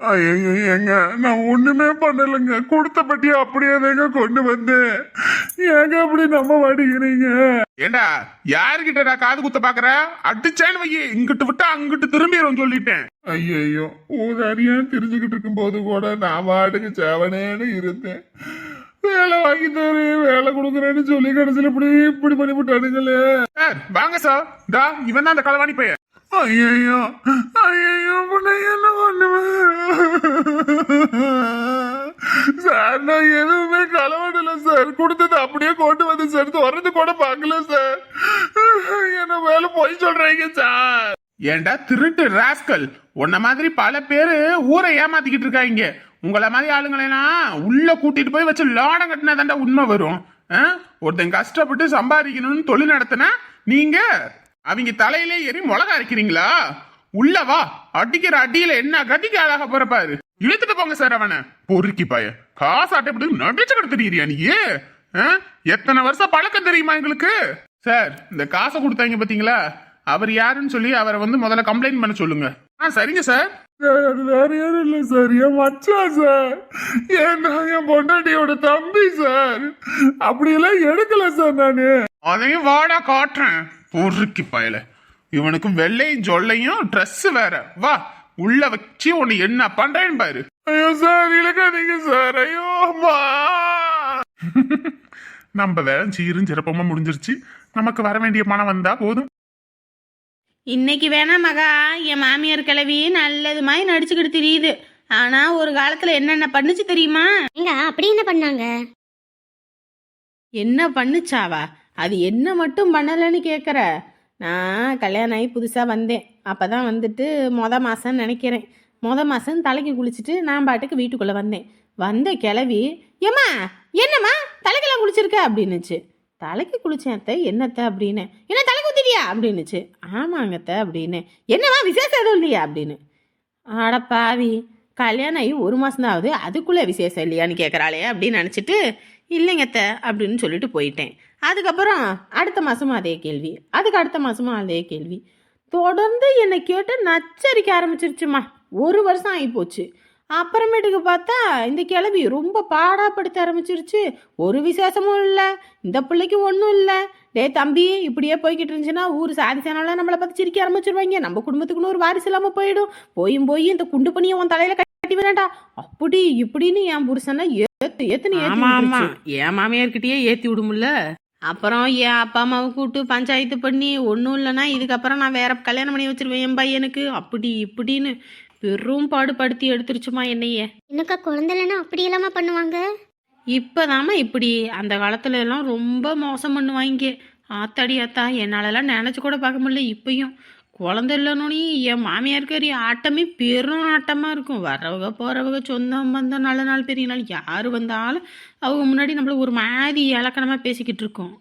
ஐயோ ஏங்க நான் ஒண்ணுமே பண்ணலைங்க. கொடுத்த பட்டியை அப்படியே தாங்க கொண்டு வந்தேன். ஏங்க அப்படி நம்ப மாட்டேங்கிறீங்க ஏண்டா யாருகிட்ட நான் காது குத்த பாக்குற? அடிச்சேன்னு வை இங்கிட்டு விட்டா அங்கிட்டு திரும்பிடும் சொல்லிட்டேன். ஐயோ ஊதாரியா தெரிஞ்சுக்கிட்டு இருக்கும்போது கூட நான் பாட்டுக்கு சேவனேன்னு இருந்தேன். வேலை வாங்கி தரேன் வேலை கொடுக்குறேன்னு சொல்லி கடைசியில் இப்படி இப்படி பண்ணி விட்டானுங்களே வாங்க சார். டா இவன் தான் அந்த களவாணி பையன். ஐயோ ஐயோ பிள்ளைங்க என்ன பண்ணுவேன்? சார் நான் எதுவுமே களவாடல சார். கொடுத்தது அப்படியே கொண்டு வந்து சார். திறந்து கூட பார்க்கல சார். என்ன வேலை போய் சொல்றீங்க சார்? ஏண்டா திருட்டு ராஸ்கல்? உன்ன மாதிரி பல பேரு ஊரை ஏமாத்திக்கிட்டு இருக்காங்க. உங்களை மாதிரி ஆளுங்களெல்லாம் உள்ள கூட்டிட்டு போய் வச்சு லாடம் கட்டினா தாண்டா உண்மை வரும். ஆ? ஒருத்தன் கஷ்டப்பட்டு சம்பாதிக்கணும்னு தொழில் நடத்தினா நீங்க அவங்க தலையிலே ஏறி மிளகா அரைக்கிறீங்களா? உள்ள வா. அடிக்கிற அடியில என்ன கட்டிக்கு அழகா போறப்பாரு இழுத்துட்டு போங்க சார் அவனை. பொறுக்கி பாய. காசு அட்டைப்பட்டு நடிச்சு கிடத்துறீரியா நீ? எத்தனை வருஷம் பழக்கம் தெரியுமா எங்களுக்கு? சார் இந்த காசை கொடுத்தாங்க பாத்தீங்களா அவர் யாருன்னு சொல்லி அவரை வந்து முதல்ல கம்ப்ளைண்ட் பண்ண சொல்லுங்க. ஆ சரிங்க சார். வேற யாரும் இல்லை சார். என் மச்சான் சார். ஏன்னா என் பொண்டாட்டியோட தம்பி சார். அப்படியெல்லாம் எடுக்கல சார் நானு. அதையும் வாடா காட்டுறேன். பொறுக்கி பயல. இவனுக்கு வெள்ளையும் ஜொல்லையும் Dress வேற. வா உள்ள வச்சு உன்னை என்ன பண்றேன்னு பாரு. ஐயோ சார் இழுக்காதீங்க சார் ஐயோ அம்மா. நம்ம வேலை சீரும் சிறப்பமா முடிஞ்சிருச்சு. நமக்கு வர வேண்டிய பணம் வந்தா போதும். இன்னைக்கு வேணா மகா என் மாமியார் கிளவி நல்லது மாதிரி நடிச்சுக்கிட்டு தெரியுது. ஆனா ஒரு காலத்துல என்னென்ன பண்ணுச்சு தெரியுமா? ஏங்க அப்படி என்ன பண்ணாங்க? என்ன பண்ணுச்சாவா? அது என்ன மட்டும் பண்ணலைன்னு கேட்குற நான் கல்யாணம் ஆகி புதுசாக வந்தேன். அப்போ தான் வந்துட்டு மொத மாதம் நினைக்கிறேன். மொத மாதம் தலைக்கு குளிச்சுட்டு நான் பாட்டுக்கு வீட்டுக்குள்ளே வந்தேன். வந்த கிளவி ஏம்மா என்னம்மா தலைக்கெல்லாம் குளிச்சிருக்க? அப்படின்னுச்சு. தலைக்கு குளிச்சேன் அத்தை. என்னத்த? அப்படின்னு. என்ன தலை குத்திட்டியா? அப்படின்னுச்சு. ஆமாங்கத்த அப்படின்னு. என்னம்மா விசேஷம் எதுவும் இல்லையா? அப்படின்னு. ஆட பாவி கல்யாணம் ஆகி ஒரு மாதம் தான் ஆகுது அதுக்குள்ளே விசேஷம் இல்லையான்னு கேட்குறாளே அப்படின்னு நினச்சிட்டு இல்லைங்கத்த அப்படின்னு சொல்லிட்டு போயிட்டேன். அதுக்கப்புறம் அடுத்த மாதமும் அதே கேள்வி. அதுக்கு அடுத்த மாதமும் அதே கேள்வி. தொடர்ந்து என்னை கேட்டு நச்சரிக்க ஆரம்பிச்சிருச்சுமா. ஒரு வருஷம் ஆகிப்போச்சு அப்புறமேட்டுக்கு பார்த்தா இந்த கிளவி ரொம்ப பாடாப்படுத்த ஆரம்பிச்சிருச்சு. ஒரு விசேஷமும் இல்லை. இந்த பிள்ளைக்கு ஒன்றும் இல்லை. டே தம்பி இப்படியே போய்கிட்டு இருந்துச்சுன்னா ஊர் சாதி சேனலாம் நம்மளை பார்த்து சிரிக்க ஆரம்பிச்சிருவாங்க. நம்ம குடும்பத்துக்குன்னு ஒரு வாரிசு இல்லாமல் போயிடும். போயும் போய் இந்த குண்டு பணியை உன் தலையில கட்டி வேண்டாம்டா அப்படி இப்படின்னு என் புருஷனை ஏத்து ஏத்துன்னு விட்டுருச்சு. என் மாமியார்கிட்டயே ஏத்தி விடுமுல்ல. அப்புறம் என் அப்பா அம்மாவை கூப்பிட்டு பஞ்சாயத்து பண்ணி ஒன்றும் இல்லைன்னா இதுக்கப்புறம் நான் வேற கல்யாணம் பண்ணி வச்சிருவேன் என் பையனுக்கு அப்படி இப்படின்னு பெரும் பாடுபடுத்தி எடுத்துருச்சுமா என்னைய. என்னக்கா குழந்தை இல்லைன்னா அப்படி இல்லாம பண்ணுவாங்க? இப்போதாம்மா இப்படி. அந்த காலத்துல எல்லாம் ரொம்ப மோசம் பண்ணுவாங்க ஆத்தாடி ஆத்தா என்னாலலாம் நினச்சி கூட பார்க்க முடியல இப்பயும். குழந்தை இல்லைனோனே என் மாமியாருக்கு ஆட்டமே பெரும் ஆட்டமாக இருக்கும் வரவங்க போகிறவங்க சொந்தம் பந்தம் நல்ல நாள் பெரிய நாள் யார் வந்தாலும் அவங்க முன்னாடி நம்மள ஒரு மாதிரி இலக்கணமாக பேசிக்கிட்டு இருக்கோம்.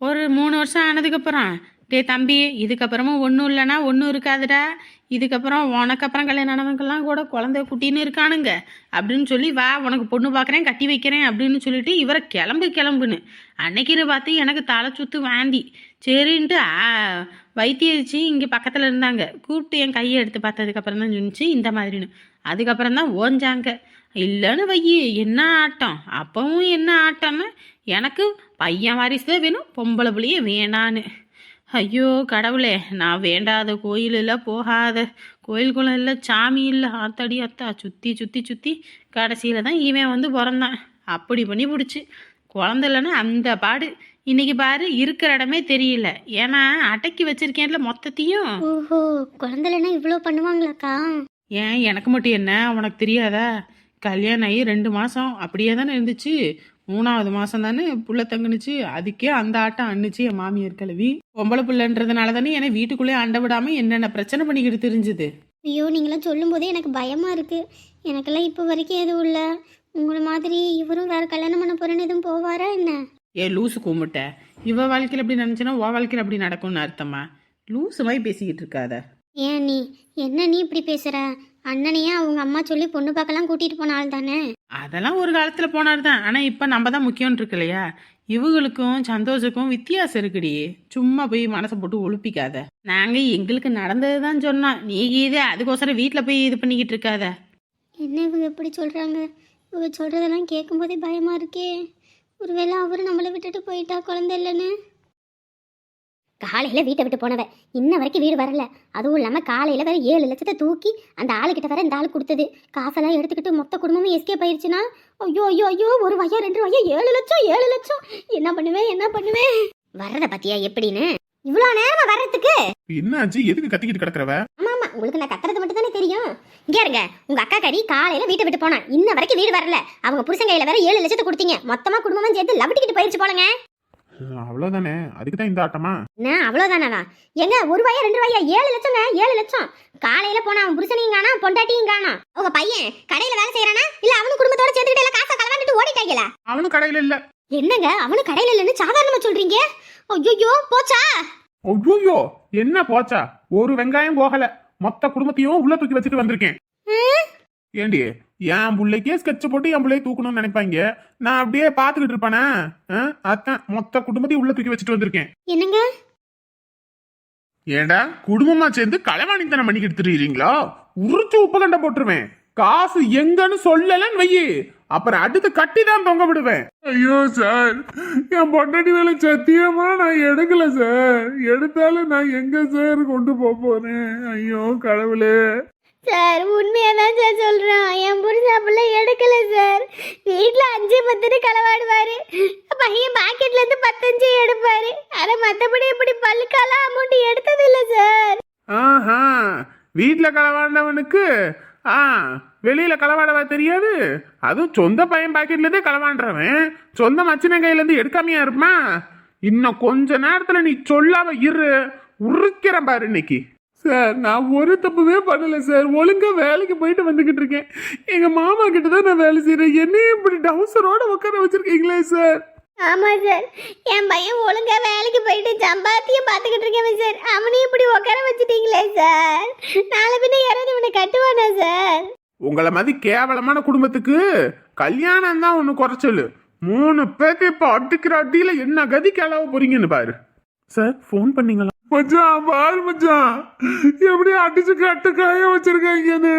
ஒரு மூணு வருஷம் ஆனதுக்கப்புறம் டே தம்பி இதுக்கப்புறமும் ஒன்றும் இல்லைன்னா ஒன்றும் இருக்காதுடா. இதுக்கப்புறம் உனக்கு அப்புறம் கல்யாணம் ஆனவங்கெல்லாம் கூட குழந்தை குட்டின்னு இருக்கானுங்க. அப்படின்னு சொல்லி வா உனக்கு பொண்ணு பார்க்குறேன் கட்டி வைக்கிறேன் அப்படின்னு சொல்லிட்டு இவரை கிளம்பு கிளம்புன்னு. அன்னைக்குன்னு பார்த்து எனக்கு தலை சுத்து வாந்தி. சரின்ட்டு வைத்தியரிச்சு இங்கே பக்கத்தில் இருந்தாங்க. கூப்பிட்டு என் கையை எடுத்து பார்த்ததுக்கப்புறம் தான் சொன்னிச்சு இந்த மாதிரின்னு. அதுக்கப்புறம் தான் ஓஞ்சாங்க. இல்லைன்னு வையி என்ன ஆட்டம்? அப்பவும் என்ன ஆட்டம்னு? எனக்கு பையன் வாரிசு தான் வேணும் பொம்பளை புள்ளியே வேணான்னு. ஐயோ கடவுளே நான் வேண்டாத கோயில் இல்லை போகாத. கோயில் குளம் இல்லை சாமி இல்லை ஆத்தாடி அத்தா சுற்றி சுற்றி சுற்றி கடைசியில் தான் இவன் வந்து பிறந்தான். அப்படி பண்ணி பிடிச்சி. குழந்தை இல்லைன்னா அந்த பாடு. இன்னைக்கு பாரு இருக்கிற இடமே தெரியல. ஏன்னா அடக்கி வச்சிருக்கேன்ல மொத்தத்தையும். ஓஹோ குழந்தை இல்லைன்னா இவ்வளோ பண்ணுவாங்களாக்கா? ஏன் எனக்கு மட்டும் என்ன? உனக்கு தெரியாதா? கல்யாணம் ஆகி ரெண்டு மாசம். அப்படியே தானே இருந்துச்சு. மூணாவது மாசம் தானே புள்ள தங்குனுச்சு. அதுக்கே அந்த ஆட்டம் அண்ணுச்சு என் மாமியார் கிழவி பொம்பளை புள்ளன்றதுனால தானே என்னை வீட்டுக்குள்ளே அண்ட விடாம என்னென்ன பிரச்சனை பண்ணிக்கிட்டு தெரிஞ்சுது? ஐயோ நீங்களாம் சொல்லும்போதே எனக்கு பயமா இருக்கு. எனக்கெல்லாம் இப்போ வரைக்கும் எதுவும் இல்லை. உங்களை மாதிரி இவரும் வேற கல்யாணம் பண்ண போறேன்னு எதுவும் போவாரா என்ன? ஏ லூசு கும்பிட்ட இவ வாழ்க்கையில் அப்படி நினைச்சுன்னா உன் வாழ்க்கையில் அப்படி நடக்கும்னு அர்த்தமா? லூசு மாதிரி பேசிக்கிட்டு இருக்காத. ஏன் நீ? என்ன நீ இப்படி பேசுற? அண்ணனையே அவங்க அம்மா சொல்லி பொண்ணு பார்க்கலாம் கூட்டிட்டு போன ஆள் தானே? அதெல்லாம் ஒரு காலத்துல போனார் தான். ஆனா இப்ப நம்ம தான் முக்கியம் இருக்கு இல்லையா? இவங்களுக்கும் சந்தோஷுக்கும் வித்தியாசம் இருக்குடி. சும்மா போய் மனசை போட்டு ஒழுப்பிக்காத. நாங்க எங்களுக்கு நடந்தது தான் சொன்னோம் நீ இதே அதுக்கோசரம் வீட்ல போய் இது பண்ணிக்கிட்டு இருக்காத. என்ன இவங்க இப்படி சொல்றாங்க? இவங்க சொல்றதெல்லாம் கேட்கும்போதே பயமா இருக்கே. ஒருவேளை அவரு நம்மளை விட்டுட்டு போயிட்டா குழந்தை இல்லைன்னு? காலையில் வீட்டை விட்டு போனவ. இன்ன வரைக்கும் வீடு வரல. அதுவும் இல்லாமல் காலையில் வேற ஏழு லட்சத்தை தூக்கி அந்த ஆளுக்கிட்ட வேற இந்த ஆள் கொடுத்தது. காசெல்லாம் எடுத்துக்கிட்டு மொத்த குடும்பமும் எஸ்கேப் ஆயிடுச்சுன்னா ஐயோ ஐயோ ஐயோ ஒரு வயா ரெண்டு வயா ஏழு லட்சம் ஏழு லட்சம். என்ன பண்ணுவேன் என்ன பண்ணுவேன்? வர்றத பத்தியா எப்படின்னு? இவ்வளோ நேரமா வர்றதுக்கு? என்னாச்சு? எதுக்கு கத்திக்கிட்டு கிடக்குறவ? ஆமா ஆமா. உங்களுக்கு நான் கத்துறது மட்டும் தானே தெரியும். இங்க இருங்க. உங்க அக்கா கறி காலையில வீட்டை விட்டு போனா இன்ன வரைக்கும் வீடு வரல. அவங்க புருஷன் கையில வேற ஏழு லட்சத்தை கொடுத்தீங்க. மொத்தமா குடும்பமும் சேர்த்து லவட்டிக்கிட்டு போயிருச்சு போலங்க. அவ்வளவுதானே? அதுக்கு தான் இந்த ஆட்டமா? என்ன? அவ்வளவுதானவா? எங்க? ஒரு வயா ரெண்டு வயா? ஏழு லட்சங்க ஏழு லட்சம். காலையில போனா அவன் புருஷனையும் காணா பொண்டாட்டியும் காணா உங்க பையன் கடையில வேலை செய்யறானா? இல்ல அவனு குடும்பத்தோட சேர்த்துக்கிட்டு எல்லாம் காசை களவாண்டுட்டு ஓடிட்டாங்களா அவனும் கடையில இல்ல. என்னங்க? அவனு கடையில இல்லைன்னு சாதாரணமா சொல்றீங்க? ஐயோ போச்சா? ஐயோ என்ன போச்சா? ஒரு வெங்காயம் போகல. மொத்த குடும்பத்தையும் உள்ள தூக்கி வச்சுட்டு வந்திருக்கேன். ஏண்டி? என் பிள்ளைக்கே ஸ்கெட்ச் போட்டு என் பிள்ளைய தூக்கணும்னு நினைப்பாங்க. நான் அப்படியே பாத்துக்கிட்டு இருப்பானே. ஆ? அதான் மொத்த குடும்பத்தையும் உள்ள தூக்கி வச்சுட்டு வந்திருக்கேன். என்னங்க? ஏண்டா குடும்பமா சேர்ந்து களவாணித்தனம் பண்ணிக்கிட்டு திரியுறீங்களா உரிச்சு உப்பு கண்டம் போட்டுருவேன். காசு எங்கன்னு சொல்லலன்னு வையி. அப்புறம் அடுத்து கட்டி தான் தொங்க விடுவேன். ஐயோ சார். என் பொண்டாட்டி வேலை சத்தியமா நான் எடுக்கல சார். எடுத்தாலும் நான் எங்க சார் கொண்டு போக போறேன்? ஐயோ கடவுளே. சார் உண்மையாக தான் சார் சொல்கிறான் என் புருஷன் பிள்ளை எடுக்கல சார். வீட்டில் அஞ்சு பத்துன்னு களவாடுவார். பையன் பாக்கெட்லேருந்து பத்தஞ்சு எடுப்பார். ஆனால் மற்றபடி இப்படி பல்லுக்காலாம் அமௌண்ட் எடுத்ததில்லை சார். ஆஹா வீட்டில் களவாண்டவனுக்கு ஆ வெளியில் களவாடவா தெரியாது? அதுவும் சொந்த பையன் பாக்கெட்லேருந்தே களவாண்டுறவன் சொந்த மச்சின கையிலேருந்து எடுக்காமையா இருப்பான்? இன்னும் கொஞ்ச நேரத்தில் நீ சொல்லாம இரு. உருக்கிறேன் பாரு இன்னைக்கு. சார் நான் ஒரு தப்புமே பண்ணல சார். ஒழுங்கா வேலைக்கு போயிட்டு வந்துகிட்டு இருக்கேன். எங்க மாமா கிட்ட தான் நான் வேலை செய்யறேன் என்னையும் இப்படி டவுசரோட உட்கார வச்சிருக்கீங்களே சார்? ஆமா சார். என் பையன் ஒழுங்கா வேலைக்கு போயிட்டு சம்பாத்தியம் பாத்துக்கிட்டு இருக்கேன் சார். அவனையும் இப்படி உட்கார வச்சுட்டீங்களே சார். நாளை பின்ன யாராவது இவனை கட்டுவானா சார்? உங்களை மாதிரி கேவலமான குடும்பத்துக்கு கல்யாணம் தான் ஒன்று குறைச்சல். மூணு பேர்த்து இப்போ அடிக்கிற அடியில என்ன கதி கிளவ போறீங்கன்னு பாரு. சார் ஃபோன் பண்ணீங்களா? மச்சான் பாரு மச்சான். எப்படி அடிச்சு கட்டு காய வச்சிருக்காங்கன்னு.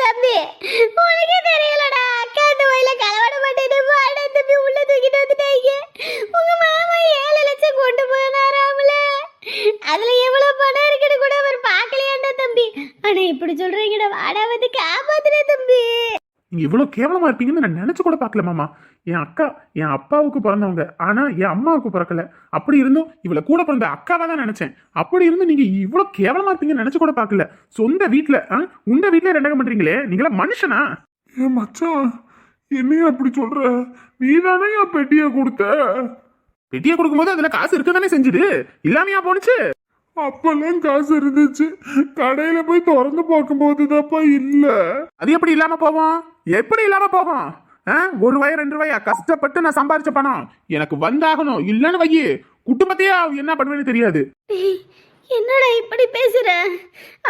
தம்பி உனக்கே தெரியலடா அக்கா இந்த வயல கலவட மாட்டேன்னு பாட தம்பி உள்ள தூக்கிட்டு வந்துட்டாங்க. உங்க மாமா ஏழு லட்சம் கொண்டு போனாராம்ல. அதுல எவ்வளவு பணம் இருக்குன்னு கூட அவர் பார்க்கலையாண்டா தம்பி. ஆனா இப்படி சொல்றீங்கடா வாடா வந்து காப்பாத்துறே தம்பி. இவ்வளவு கேவலமா இருப்பீங்கன்னு நான் நினைச்சு கூட பார்க்கல மாமா. என் அக்கா என் அப்பாவுக்கு பிறந்தவங்க. ஆனா என் அம்மாவுக்கு பிறக்கல. அப்படி இருந்தும் இவளை கூட பிறந்த அக்காவா தான் நினைச்சேன். அப்படி இருந்தும் நீங்க இவ்வளவு கேவலமா இருப்பீங்கன்னு நினைச்சு கூட பார்க்கல. சொந்த வீட்டுல ஆ? உங்க வீட்டுல ரெண்டகம் பண்றீங்களே? நீங்களா மனுஷனா? ஏன் மச்சான் என்னைய அப்படி சொல்ற? நீ தானே என் பெட்டியை கொடுத்த? பெட்டியை கொடுக்கும்போது அதுல காசு இருக்க தானே செஞ்சுது? இல்லாமையா போனுச்சு அப்பெல்லாம் காசு இருந்துச்சு. கடையில போய் திறந்து பார்க்கும்போது தான்ப்பா இல்ல. அது எப்படி இல்லாம போவோம் எப்படி இல்லாம போகும்? ஆ? ஒரு வய ரெண்டு வயா? கஷ்டப்பட்டு நான் சம்பாரிச்ச பணம். எனக்கு வந்தாகணும். இல்லைன்னு வையி. குடும்பத்தையே என்ன பண்ணுவேன்னு தெரியாது. டேய், என்னடா இப்படி பேசுற?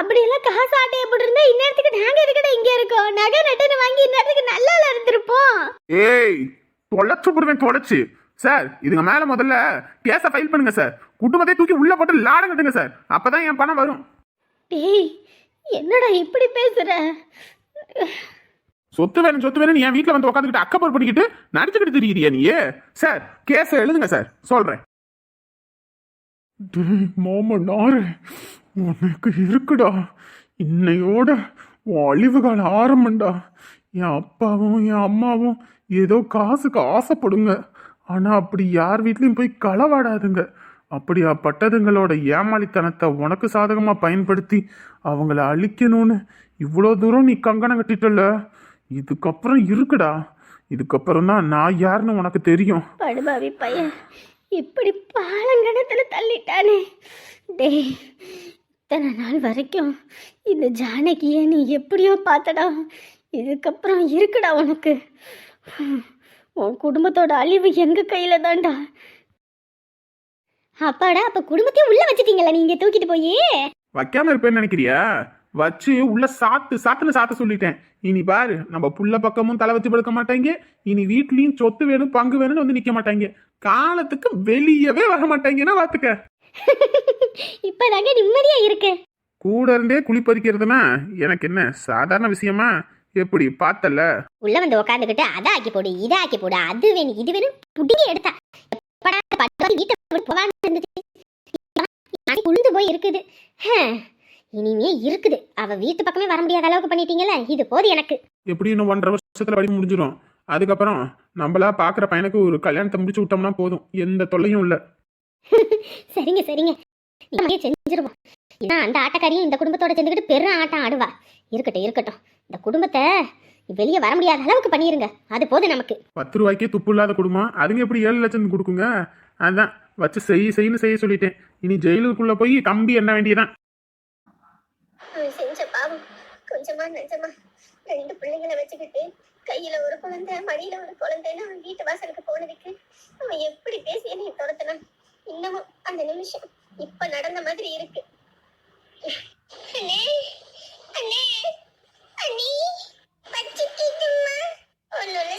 அப்படியெல்லாம் காசு ஆட்டைய போட்டிருந்தா இந்நேரத்துக்கு நாங்க இருக்கடா இங்க இருக்கோம்? நகை நட்டுன்னு வாங்கி இந்நேரத்துக்கு நல்லா இருந்திருப்போம். ஏய் தொலைச்சு போடுவேன் தொலைச்சு. சார் இதுங்க மேல முதல்ல கேஸை ஃபைல் பண்ணுங்க சார். குடும்பத்தை தூக்கி உள்ள போட்டு லாடம் கட்டுங்க சார். அப்பதான் என் பணம் வரும். டேய் என்னடா இப்படி பேசுற? சொத்து வேணும் சொத்து வேணும் என் வீட்டில் வந்து உட்காந்துக்கிட்டு அக்கப்போர் பண்ணிக்கிட்டு நடிச்சுக்கிட்டு தெரியுறியா நீயே? சார் கேஸை எழுதுங்க சார். சொல்றேன். மாமனாரு உனக்கு இருக்குடா. இன்னையோட உன் அழிவு கால ஆரம்பம்டா. என் அப்பாவும் என் அம்மாவும் ஏதோ காசுக்கு ஆசைப்படுங்க. ஆனா அப்படி யார் வீட்லயும் போய் களவாடாதுங்க. அப்படியாப்பட்டதுங்களோட ஏமாளித்தனத்தை உனக்கு சாதகமா பயன்படுத்தி அவங்கள அழிக்கணும்னு இவ்வளோ தூரம் நீ கங்கணம் கட்டிட்டல இதுக்கப்புறம் இருக்குடா. இதுக்கப்புறம் தான் நான் யாருன்னு உனக்கு தெரியும். படுபாவி பையன் இப்படி பாலங்கணத்துல தள்ளிட்டானே. டேய் இத்தனை நாள் வரைக்கும் இந்த ஜானகியை நீ எப்படியோ பார்த்தடா. இதுக்கப்புறம் இருக்குடா உனக்கு. உன் குடும்பத்தோட அழிவு எங்க கையில தான்டா. அப்பாடா அப்ப குடும்பத்தையும் உள்ள வச்சிட்டீங்களா நீங்க? தூக்கிட்டு போய். வைக்காம இருப்பேன்னு நினைக்கிறியா? வச்சு உள்ள சாத்து சாத்துன்னு சாத்த சொல்லிட்டேன் இனி பாரு நம்ம புள்ள பக்கமும் தலை வச்சு படுக்க மாட்டாங்க இனி வீட்லயும் சொத்து வேணும் பங்கு வேணும்னு வந்து நிக்க மாட்டாங்க காலத்துக்கு வெளியவே வர மாட்டாங்கன்னா பாத்துக்க இப்பதாங்க நிம்மதியா இருக்கு கூட இருந்தே குளிப்பறிக்கிறதுனா எனக்கு என்ன சாதாரண விஷயமா எப்படி பார்த்தல உள்ள வந்து உட்காந்துக்கிட்டு அதை ஆக்கி போடு இதை ஆக்கி போடு அது வேணும் இது வேணும் புடிங்க எடுத்தா எப்படா பட்டு வீட்டை போவான்னு இருந்துச்சு உளுந்து போய் இருக்குது இனிமே இருக்குது. அவ வீட்டு பக்கமே வர முடியாத அளவுக்கு பண்ணிட்டீங்கல்ல? இது போது எனக்கு. எப்படி இன்னும் ஒன்றரை வருஷத்துல படி முடிஞ்சிடும் அதுக்கப்புறம் நம்மளா பாக்குற பையனுக்கு ஒரு கல்யாணத்தை முடிச்சு விட்டோம்னா போதும். எந்த தொல்லையும் இல்ல. சரிங்க சரிங்க. அப்படியே செஞ்சிருவோம். ஏன்னா அந்த ஆட்டக்காரியும் இந்த குடும்பத்தோட சேர்ந்துக்கிட்டு பெரும் ஆட்டம் ஆடுவா. இருக்கட்டும் இருக்கட்டும். இந்த குடும்பத்தை வெளியே வர முடியாத அளவுக்கு பண்ணிருங்க. அது போதும் நமக்கு. பத்து ரூபாய்க்கே துப்பு இல்லாத குடும்பம். அதுங்க எப்படி ஏழு லட்சம் கொடுக்குங்க? அதான். வச்சு செய் செய்யு செய்ய சொல்லிட்டேன். இனி ஜெயிலுக்குள்ள போய் கம்பி என்ன வேண்டியதான் அவன் செஞ்ச பாவம் கொஞ்சமா நஞ்சமா. ரெண்டு பிள்ளைங்களை வச்சுக்கிட்டு கையில ஒரு குழந்தை மடியில ஒரு குழந்தைன்னு அவன் வீட்டு வாசலுக்கு போனதுக்கு அவன் எப்படி பேசி என்னை துரத்தினான் இன்னமும் அந்த நிமிஷம் இப்ப நடந்த மாதிரி இருக்கு. அண்ணே அண்ணே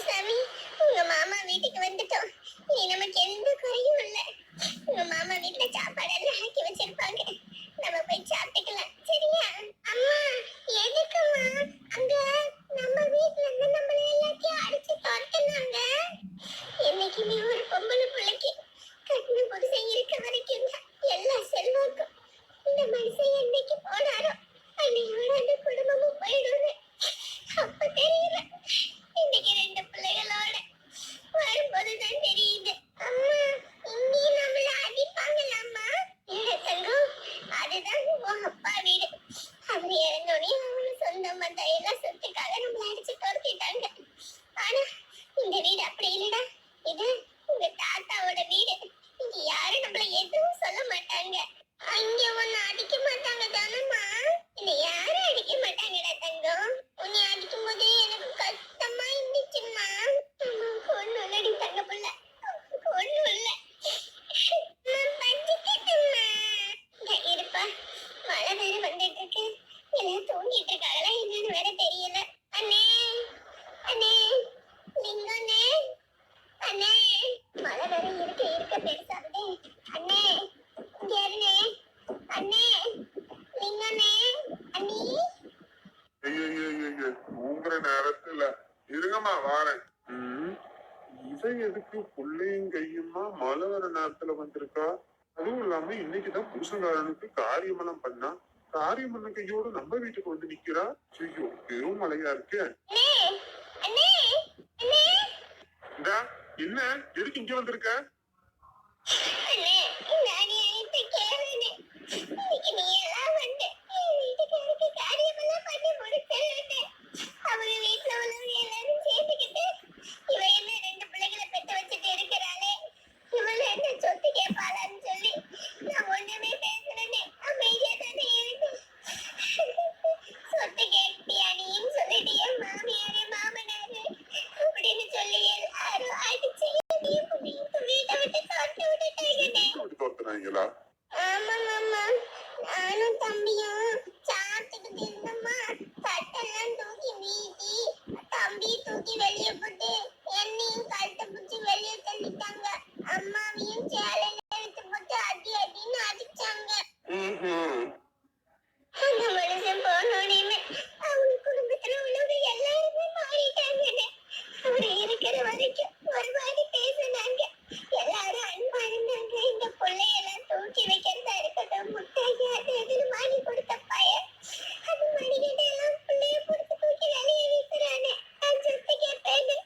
சாமி உங்க மாமா வீட்டுக்கு வந்துட்டோம். நீ நமக்கு எந்த குறையும் இல்ல. உங்க மாமா வீட்டுல சாப்பாடு எல்லாம் ஆக்கி வச்சிருப்பாங்க. நம்ம போய் சாப்பிட்டுக்கலாம். சரியா? அம்மா எதுக்குமா அங்க நம்ம வீட்ல இருந்து நம்மளே எல்லாத்தையும் அடிச்சு துரத்துனாங்க என்னைக்குமே ஒரு பொம்பளை பிள்ளைக்கு கட்டின புருஷன் இருக்க வரைக்கும் தான் எல்லா செல்வாக்கும் இந்த மனுஷன் என்னைக்கு போனாரோ அன்னையோட அந்த குடும்பமும் போயிடும்னு அப்ப தெரியல இன்னைக்கு ரெண்டு பிள்ளைகளோட வரும்போதுதான் தெரியுது அம்மா இங்கேயும் நம்மள அடிப்பாங்களாம்மா ஏ தங்கம் அதுதான் உன் அப்பா வீடு அவர் இறந்தோடனே அவனு சொந்த மத்த எல்லாம் சொத்துக்காக நம்மள அடிச்சு துரத்திட்டாங்க ஆனா இந்த வீடு அப்படி இல்லடா இது உங்க தாத்தாவோட வீடு இங்க யாரும் நம்மள எதுவும் சொல்ல மாட்டாங்க அங்க ஒண்ணு அடிக்க மாட்டாங்க தானம்மா இல்ல யாரும் அடிக்க மாட்டாங்கடா தங்கம் உன்னை அடிக்கும் போது எனக்கு கஷ்டமா இருந்துச்சும்மா ஒண்ணு இல்லடி தங்க புள்ள ஒண்ணும் இல்ல நான் பட்டுக்கிட்டேம்மா இங்க இருப்பா மழை வேற வந்துட்டு இருக்கு எல்லாம் தூங்கிட்டு இருக்காங்களா என்னன்னு வேற தெரியல அண்ணே அண்ணே லிங்கண்ணே அண்ணே மழை வேற இருக்க இருக்க பெருசாகுதே அண்ணே இங்க இருண்ணே அண்ணே லிங்கண்ணே அண்ணி ஐயையையையே, தூங்குற நேரத்துல இருங்கம்மா வாரேன் ம், இவ எதுக்கு புள்ளையும் கையுமா நேரத்துல வந்திருக்கா? அதுவும் இல்லாம இன்னைக்குதான் புருஷங்காரனுக்கு காரியமெல்லாம் பண்ணா காரியம் பண்ண கையோட நம்ம வீட்டுக்கு வந்து நிக்கிறா? ஐயோ பெரும் மழையா இருக்கே. என்ன? எதுக்கு இங்க வந்திருக்க அண்ணே நான் அழைத்து கேளுனே இன்னைக்கு நீ எல்லாம் வந்து என் வீட்டுக்காருக்கு காரியமெல்லாம் பண்ணி முடிச்சேன்னு அவங்க வீட்டுல உள்ளவங்க எல்லாரும் சேர்ந்துக்கிட்டு இவ என்ன ரெண்டு பிள்ளைகளை பெற்று வச்சுட்டு இருக்கிறாளே இவள என்ன சொத்து கேட்பாளான்னு சொல்லி நான் ஒண்ணுமே பேசுறேனே அமைதியா தானே இருந்தேன் சொத்து கேட்டியா நீன்னு சொல்லிட்டு என் மாமியாரு மாமனாரு அப்படின்னு சொல்லி எல்லாரும் அடிச்சு என்னையும் வீட்டு வீட்டை விட்டு தோட்டு விட்டுட்டாங்கண்ணே விட்டு தோத்துறாங்களா ஆமா மாமா நானும் தம்பியும் சாப்பிட்டுக்கிட்டு இருந்தோமா தட்டெல்லாம் தூக்கி வீசி தம்பி தூக்கி வெளியே போட்டு என்னையும் கழுத்தை பிடிச்சி வெளியே தள்ளிட்டாங்க அம்மாவையும் சேலையில எடுத்து போட்டு அடி அடின்னு அடிச்சாங்க ம்ஹும். அந்த மனுஷன் போனோடனே அவங்க குடும்பத்துல உள்ளவங்க எல்லாருமே மாறிட்டாங்கண்ணே அவரு இருக்கிற வரைக்கும் ஒரு மாதிரி பேசினாங்க எல்லாரும் அன்பா இருந்தாங்க இந்த பிள்ளையெல்லாம் தூக்கி வைக்கிறதா இருக்கட்டும் முட்டாய் அது இதுன்னு வாங்கி கொடுத்த பையன் அது மணிக்கிட்ட எல்லாம் பிள்ளைய கொடுத்து தூக்கி வெளியே வீசுறானே நான் சொத்து கேட்பேன்னு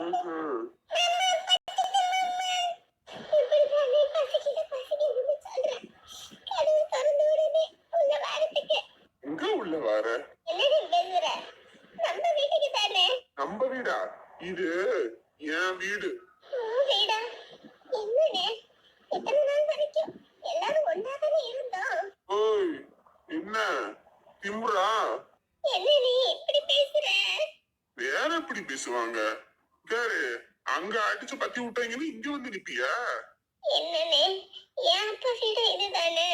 ம்ஹும். இப்படிதானே பசிக்கிட்டு பசிக்குதுன்னு சொல்றேன் கதவு திறந்த உடனே உள்ள வாரத்துக்கு எங்க உள்ள வர என்னடி பேசுற நம்ம வீட்டுக்கு தானே நம்ம வீடா இது என் வீடு உன் வீடா என்னண்ணே எத்தனை நாள் வரைக்கும் எல்லாரும் ஒன்னா தானே இருந்தோம் ஓய் என்ன திமுறா என்ன நீ இப்படி பேசுற வேற எப்படி பேசுவாங்க கேரு அங்க அடிச்சு பத்தி என்னண்ணே? என் அப்பா வீடு இதுதானே?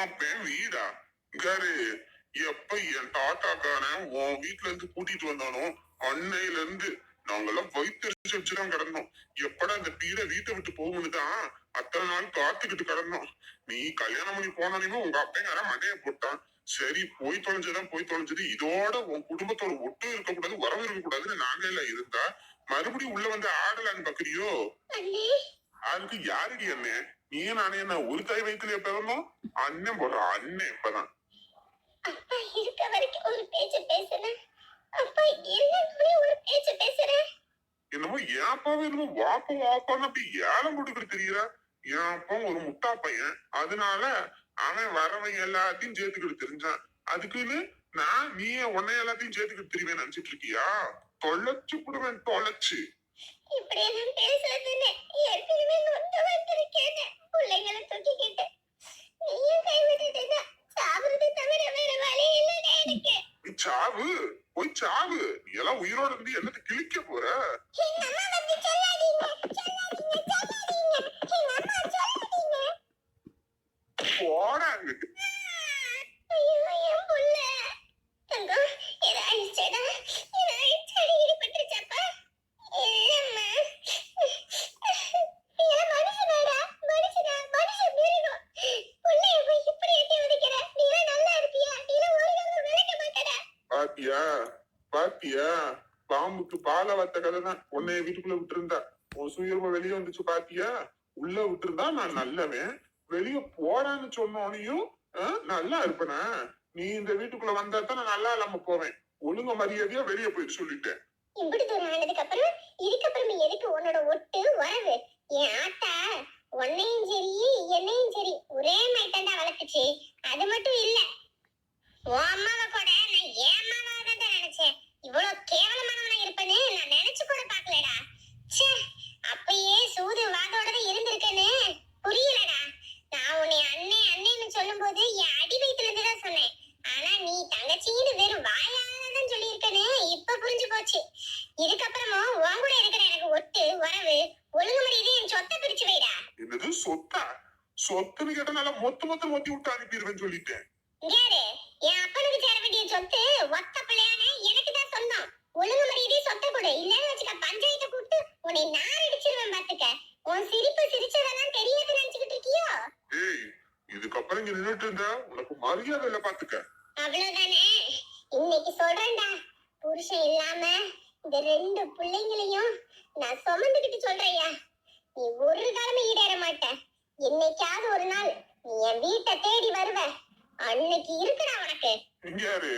அப்பன் வீடா. இங்காரு எப்ப என் தாத்தாக்காரன் உன் வீட்டுல இருந்து கூட்டிட்டு வந்தானோ அன்னையில இருந்து நாங்கெல்லாம் வயிற்றுச்சு வச்சுதான் கிடந்தோம். எப்படா இந்த பீரை வீட்டை விட்டு போகும்னு தான் அத்தனை நாள் காத்துக்கிட்டு கிடந்தோம். நீ கல்யாணம் பண்ணி போனாலுமே உங்க அப்பங்கார மண்டைய போட்டான். சரி போய் தொலைஞ்சதான் போய் தொலைஞ்சது. இதோட உன் குடும்பத்தோட ஒட்டு இருக்கக்கூடாது உறவு இருக்கக்கூடாதுன்னு நாங்க எல்லாம் இருந்தா மறுபடியும் உள்ள வந்து ஆடலான்னு பாக்குறியோ? அதுக்கு யாருக்கு அண்ணன் நீ நானே என்ன ஒரு தாய் வயிற்றுல பிறந்தோம்? அண்ணன் போடுற அண்ணன் இப்பதான். அப்பா இருக்க வரைக்கும் ஒரு பேச்சு பேசுறேன். அப்பா இல்லைன்னு ஒரு பேச்சு பேசுறேன். என்னமோ என் அப்பாவே என்னமோ வாப்பா வாப்பான்னு அப்படி ஏலம் கொடுக்குறது தெரியல என் அப்பா ஒரு முட்டா பையன். அதனால அவன் வரவன் எல்லாத்தையும் சேர்த்துக்கிட்டு தெரிஞ்சான். அதுக்குன்னு நான் நீ உன்னை எல்லாத்தையும் சேர்த்துக்கிட்டு தெரியுவேன் நினைச்சிட்டு இருக்கியா? தொலைச்சு விடுவேன் தொலைச்சு. இப்படி எல்லாம் பேசுறதுன்னு ஏற்கனவே நொந்து வந்திருக்கேன் பிள்ளைங்களை தூக்கிக்கிட்டு. நீயும் கைவிட்டுட்டா சாப்பிடுறது தவிர வேற வழி இல்லைடா எனக்கு. சாவு போய் சாவு. நீ எல்லாம் உயிரோட இருந்து என்னத்தை கிழிக்க போற? எங்க அம்மா வந்து சொல்லாதீங்க சொல்லாதீங்க சொல்லாதீங்க எங்க அம்மா சொல்லாதீங்க போடா அங்கிட்டு ஐயோ என் புள்ள தங்கம் ஏதோ ஆயிடுச்சேடா ஏதோ ஆயிடுச்சாடி ஈடுபட்டுருச்சாப்பா இல்லம்மா ஏன் மனுஷனாடா மனுஷனா மனுஷன் மிருகம் புள்ளைய போய் இப்படி எட்டி உதைக்கிற நீ எல்லாம் நல்லா இருப்பியா நீ எல்லாம் ஒரு நாளும் விளக்க மாட்டடா பாத்தியா பாத்தியா? பாம்புக்கு பால வத்த கதை தான் உன்னைய வீட்டுக்குள்ள விட்டுருந்தா. உன் சுயர்வ வெளியே வந்துச்சு பாத்தியா? உள்ள விட்டுருந்தா நான் நல்லவன். வெளிய போறான்னு சொன்னோனையும் நல்லா இருப்பனா? நீ இந்த வீட்டுக்குள்ள வந்தா தான் நான் நல்லா இல்லாம போவேன். ஒழுங்க மரியாதையா வெளிய போயிட்டு சொல்லிட்டேன். இப்படி தூரம் ஆனதுக்கு அப்புறம் இதுக்கப்புறம் எதுக்கு உன்னோட ஒட்டு வரவு என் ஆட்டா உன்னையும் சரி என்னையும் சரி ஒரே மாதிரி தான் வளர்த்துச்சு அது மட்டும் இல்ல உன் அம்மாவை கூட நான் என் அம்மாவாக தான் நினைச்சேன் இவ்வளவு கேவலமானவனா இருப்பேன்னு நான் நினைச்சு கூட பார்க்கலடா ச்சே அப்பயே சூது வாதோட தான் இருந்திருக்கேன்னு புரியலடா நான் உன்னை அண்ணே அண்ணேன்னு சொல்லும்போது என் அடி வயித்துல இருந்து தான் சொன்னேன் ஆனா நீ தங்கச்சின்னு வெறும் வாயால தான் சொல்லியிருக்கேன்னு இப்ப புரிஞ்சு போச்சு இதுக்கப்புறமும் உன் கூட இருக்கிற எனக்கு ஒட்டு உறவு ஒழுங்கு மரியாதை என் சொத்தை பிரிச்சு வைடா என்னது சொத்தா சொத்துன்னு கேட்டா நல்லா மொத்த மொத்த மொத்தி விட்டு அனுப்பிடுவேன் சொல்லிட்டேன் இங்கேரு என் அப்பனுக்கு சேர வேண்டிய சொத்து ஒத்த பிள்ளையான எனக்கு தான் சொந்தம் ஒழுங்கு மரியாதை சொத்தை கொடு இல்லன்னு வச்சுக்க பஞ்சாயத்தை கூப்பிட்டு உன்னை நான் அடிச்சிருவேன் பாத்துக்க. உன் சிரிப்பு சிரிச்சதெல்லாம் தெரியாது நினைச்சுக்கிட்டு இருக்கியோ? ஏய் இதுக்கப்புறம் இங்க நின்னுட்டு இருந்தா உனக்கு மரியாதை இல்ல பாத்துக்க. அவ்வளவுதானே? இன்னைக்கு சொல்றேன்டா. புருஷன் இல்லாம இந்த ரெண்டு பிள்ளைங்களையும் நான் சுமந்துக்கிட்டு சொல்றேயா நீ ஒரு காலமும் ஈடேற மாட்ட. என்னைக்காவது ஒரு நாள் நீ என் வீட்டை தேடி வருவ. அன்னைக்கு இருக்குடா உனக்கு. இங்க யாரு?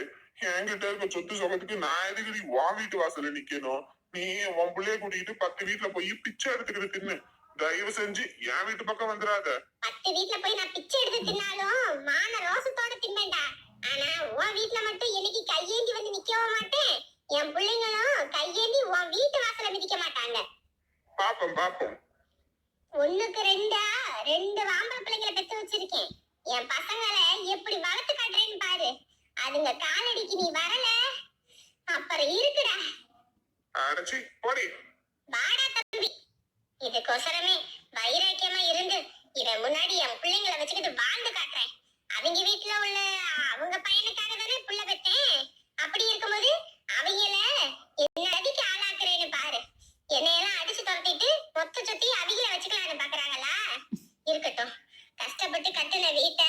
என்கிட்ட இருக்க சொத்து சொகத்துக்கு நான் எதுக்கு நீ வா வீட்டு வாசல்ல நிக்கணும்? நீ உன் பிள்ளைய கூட்டிக்கிட்டு பத்து வீட்டுல போய் பிச்சை எடுத்துக்கிட்டு தின்னு. தயவு செஞ்சு என் வீட்டு பக்கம் வந்துடாத. பத்து வீட்ல போய் நான் பிச்சை எடுத்து தின்னாலும் மான ரோசத்தோட தின்னேன்டா ஆனா உன் வீட்ல மட்டும் என்னைக்கு கையேந்தி வந்து நிக்கவும் மாட்டேன். என் பிள்ளைங்களும் கையேந்தி உன் வீட்டு வாசல்ல மிதிக்க மாட்டாங்க. பாப்போம் பாப்போம். ஒண்ணுக்கு ரெண்டா ரெண்டு ஆம்பளை பிள்ளைங்களை பெத்து வச்சிருக்கேன். என் பசங்களை எப்படி வளர்த்து காட்டுறேன்னு பாரு. அதுங்க காலடிக்கு நீ வரல. அப்புறம் இருக்குடா. அடைச்சி போடி. வாடா தம்பி. இதுக்கோசரமே வைராக்கியமா இருந்து இவன் முன்னாடி என் பிள்ளைங்களை வச்சுக்கிட்டு வாழ்ந்து காட்டுறேன். அவங்க வீட்டுல உள்ள அவங்க பையனுக்காக தானே புள்ள பெற்றேன் அப்படி இருக்கும்போது அவங்கள என்ன அடிக்க ஆளாக்குறேன்னு பாரு. என்னையெல்லாம் அடிச்சு துரத்திட்டு மொத்த சுத்தி அவங்க வச்சுக்கலாம்னு பாக்குறாங்களா இருக்கட்டும் கஷ்டப்பட்டு கட்டுன வீட்டை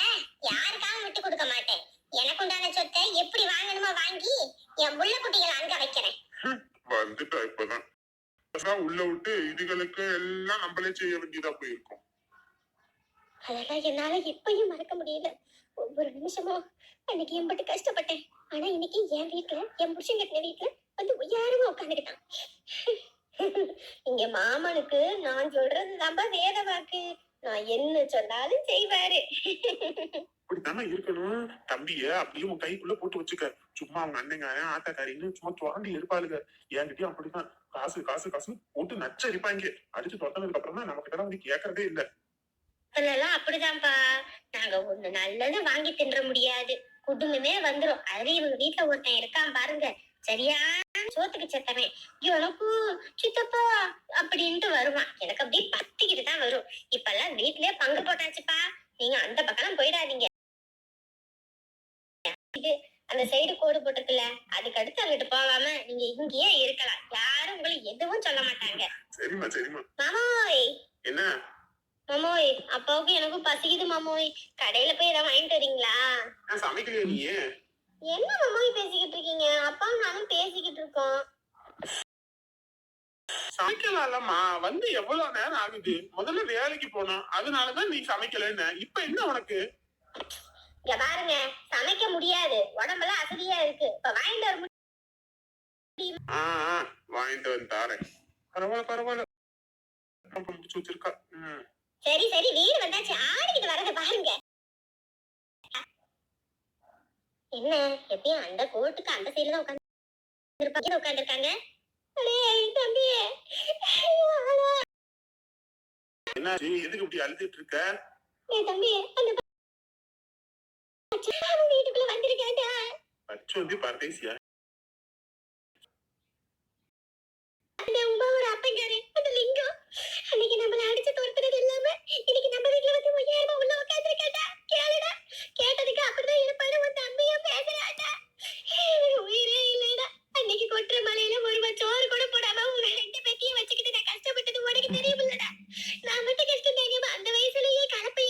யாருக்காகவும் விட்டு கொடுக்க மாட்டேன் எனக்கு உண்டான சொத்தை எப்படி வாங்கணுமோ வாங்கி என் புள்ள குட்டிகளை அங்க வைக்கிறேன் வந்துட்டா இப்பதான் அதான் உள்ள விட்டு இதுகளுக்கு எல்லாம் நம்மளே செய்ய வேண்டியதா போயிருக்கும். அதெல்லாம் என்னால எப்பயும் மறக்க முடியல. ஒவ்வொரு நிமிஷமும் அன்னைக்கு எம்பிட்டு கஷ்டப்பட்டேன். ஆனா இன்னைக்கு என் வீட்டுல என் புருஷன் கட்டின வீட்டுல வந்து உயாரமா உட்காந்துக்கிட்டான். இங்க மாமனுக்கு நான் சொல்றது ரொம்ப வேத வாக்கு. நான் என்ன சொன்னாலும் செய்வாரு. இப்படித்தானே இருக்கணும் தம்பிய அப்படியே உன் கைக்குள்ள போட்டு வச்சுக்க. சும்மா அவங்க அண்ணங்காரன் ஆத்தாக்காரின்னு சும்மா சுரண்டி எடுப்பாளுங்க என்கிட்டயும் அப்படிதான். காசு காசு காசு போட்டு நச்சரிப்பாங்க அடிச்சு அப்புறம் தான் நமக்கு வந்து கேட்கறதே இல்ல. அதெல்லாம் அப்படிதான்ப்பா. நாங்க ஒண்ணு நல்லது வாங்கி தின்ற முடியாது. குடும்பமே வந்துரும். அதுல இவங்க வீட்டுல ஒருத்தன் இருக்கான் பாருங்க. சரியா? சோத்துக்கு செத்தவன் எனக்கும் சித்தப்பா அப்படின்ட்டு வருவான். எனக்கு அப்படியே பத்திக்கிட்டு தான் வரும். இப்பெல்லாம் வீட்லயே பங்கு போட்டாச்சுப்பா. நீங்க அந்த பக்கம் போயிடாதீங்க. அந்த சைடு கோடு போட்டிருக்குல்ல அதுக்கு அடுத்து அங்கிட்டு போகாம நீங்க இங்கேயே இருக்கலாம். யாரும் உங்களை எதுவும் சொல்ல மாட்டாங்க. சரிம்மா சரிம்மா. மாமோய். என்ன? மாமோய் அப்பாவுக்கு எனக்கும் பசிக்குது மாமோய். கடையில போய் ஏதாவது வாங்கிட்டு வரீங்களா? சமைக்கலையா நீ என்ன மாமோய் பேசிக்கிட்டு இருக்கீங்க? அப்பாவும் நானும் பேசிக்கிட்டு இருக்கோம். சமைக்கலாம்லம்மா. வந்து எவ்வளவு நேரம் ஆகுது? முதல்ல வேலைக்கு போனோம். அதனாலதான் நீ சமைக்கலன்னு. இப்ப என்ன உனக்கு? இங்க பாருங்க. சமைக்க முடியாது. உடம்பெல்லாம் அசதியா இருக்கு. இப்ப வாங்கிட்டு வர முடியும்? வாங்கிட்டு வந்து தாரேன். பரவாயில்ல பரவாயில்ல. சரி சரி. வீடு வந்தாச்சு. ஆடிக்கிட்டு வரத பாருங்க. என்ன? எப்பயும் அந்த கோட்டுக்கு அந்த சைடுல தான் உட்காந்து உட்காந்துருக்காங்க? என்னாச்சு எதுக்கு இப்படி அழுதுட்டு இருக்க? தம்பி அந்த வீட்டுக்குள்ள வந்திருக்காண்டா பச்சு வந்து பரதேசியா? பாப்பங்காரு அந்த லிங்கம். அன்னைக்கு நம்மள அடிச்சு துரத்துறது இல்லாம இன்னைக்கு நம்ம வீட்டுல வந்து உயரமா உள்ள உட்காந்துருக்கடா கேளுடா. கேட்டதுக்கு அப்படிதான் இருப்பாரு உன் தம்பியும் பேசுறாடா உயிரே இல்லடா. அன்னைக்கு கொட்டுற மலையில ஒரு சோறு கூட போடாம உங்க ரெண்டு பேத்தையும் வச்சுக்கிட்டு நான் கஷ்டப்பட்டது உனக்கு தெரியலடா நான் மட்டும் கஷ்டம் தெரியாம அந்த வயசுலயே கலப்பை